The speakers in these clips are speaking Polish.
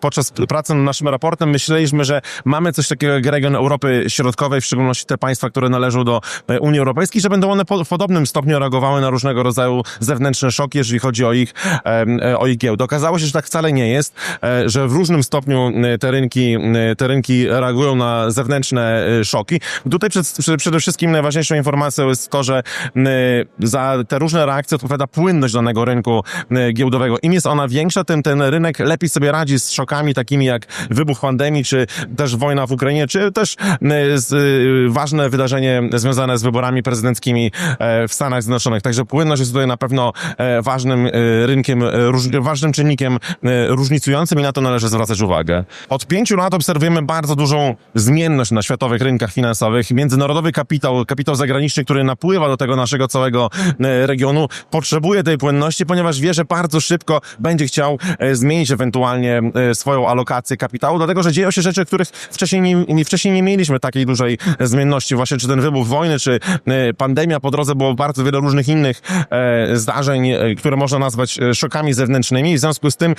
podczas pracy nad naszym raportem myśleliśmy, że mamy coś takiego jak region Europy Środkowej, w szczególności te państwa, które należą do e, Unii Europejskiej, że będą one po, w podobnym stopniu reagowały na różnego rodzaju zewnętrzne szoki, jeżeli chodzi o ich, e, o ich giełdę. Okazało się, że tak wcale nie jest, e, że w różnym stopniu te rynki, te rynki reagują na zewnętrzne szoki. Tutaj przed, przed, przede wszystkim najważniejszą informacją jest to, że za te różne reakcje odpowiada płynność danego rynku giełdowego. Im jest ona większa, tym ten rynek lepiej sobie radzi z szokami takimi jak wybuch pandemii, czy też wojna w Ukrainie, czy też z, y, ważne wydarzenie związane z wyborami prezydenckimi e, w Stanach Zjednoczonych. Także płynność jest tutaj na pewno e, ważnym e, rynkiem, e, ważnym czynnikiem e, różnicującym i na to należy zwracać uwagę. Od pięciu lat obserwujemy bardzo dużą zmienność na światowych rynkach finansowych. Międzynarodowy kapitał, kapitał zagraniczny, który napływa do tego naszego całego e, regionu, potrzebuje tej płynności, ponieważ wie, że bardzo szybko będzie chciał e, zmienić ewentualnie e, swoją alokację kapitału, dlatego że dzieją się rzeczy, których wcześniej nie, nie, wcześniej nie mieliśmy takiej dużej zmienności. Właśnie czy ten wybuch wojny, czy e, pandemia, po drodze było bardzo wiele różnych innych e, zdarzeń, e, które można nazwać szokami zewnętrznymi. W związku z tym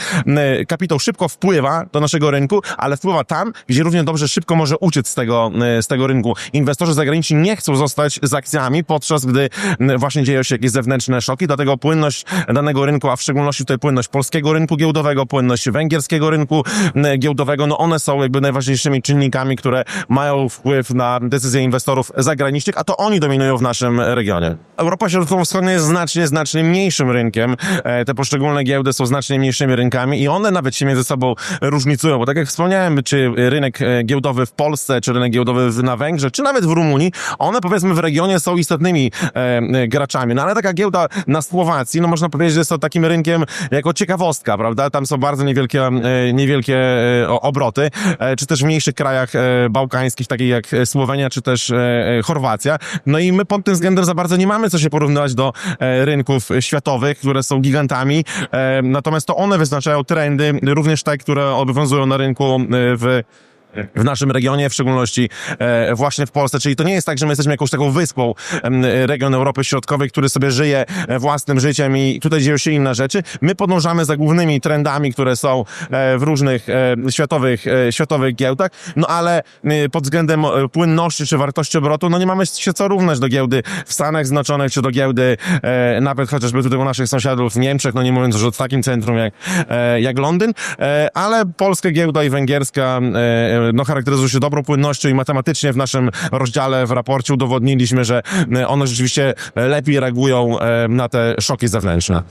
kapitał szybko wpływa do naszego rynku, ale wpływa tam, gdzie równie dobrze szybko może uciec z tego, z tego rynku. Inwestorzy zagraniczni nie chcą zostać z akcjami, podczas gdy właśnie dzieją się jakieś zewnętrzne szoki, dlatego płynność danego rynku, a w szczególności tutaj płynność polskiego rynku giełdowego, płynność węgierskiego rynku m, giełdowego, no one są jakby najważniejszymi czynnikami, które mają wpływ na decyzje inwestorów zagranicznych, a to oni dominują w naszym regionie. Europa Środkowo-Wschodnia jest znacznie, znacznie mniejszym rynkiem. E, Te poszczególne giełdy są znacznie mniejszymi rynkami i one nawet się między sobą różnicują, bo tak jak wspomniałem, czy rynek e, giełdowy w Polsce, czy rynek giełdowy na Węgrzech, czy nawet w Rumunii, one powiedzmy w regionie są istotnymi e, e, graczami. No ale taka giełda na Słowacji, no można powiedzieć, że jest to takim rynkiem jako ciekawostka, prawda? Tam są bardzo niewielkie, e, niewielkie e, obroty, e, czy też w mniejszych krajach e, bałkańskich, takich jak Słowenia, czy też Chorwacja. No i my pod tym względem za bardzo nie mamy co się porównywać do rynków światowych, które są gigantami, natomiast to one wyznaczają trendy, również te, które obowiązują na rynku w w naszym regionie, w szczególności e, właśnie w Polsce. Czyli to nie jest tak, że my jesteśmy jakąś taką wyspą, region Europy Środkowej, który sobie żyje e, własnym życiem i tutaj dzieją się inne rzeczy. My podążamy za głównymi trendami, które są e, w różnych światowych, światowych giełdach, no ale pod względem płynności czy wartości obrotu, no nie mamy się co równać do giełdy w Stanach Zjednoczonych, czy do giełdy nawet chociażby tutaj u naszych sąsiadów w Niemczech, no nie mówiąc już o takim centrum jak, jak Londyn, ale polska giełda i węgierska no, charakteryzuje się dobrą płynnością i matematycznie w naszym rozdziale, w raporcie udowodniliśmy, że e, one rzeczywiście lepiej reagują e, na te szoki zewnętrzne.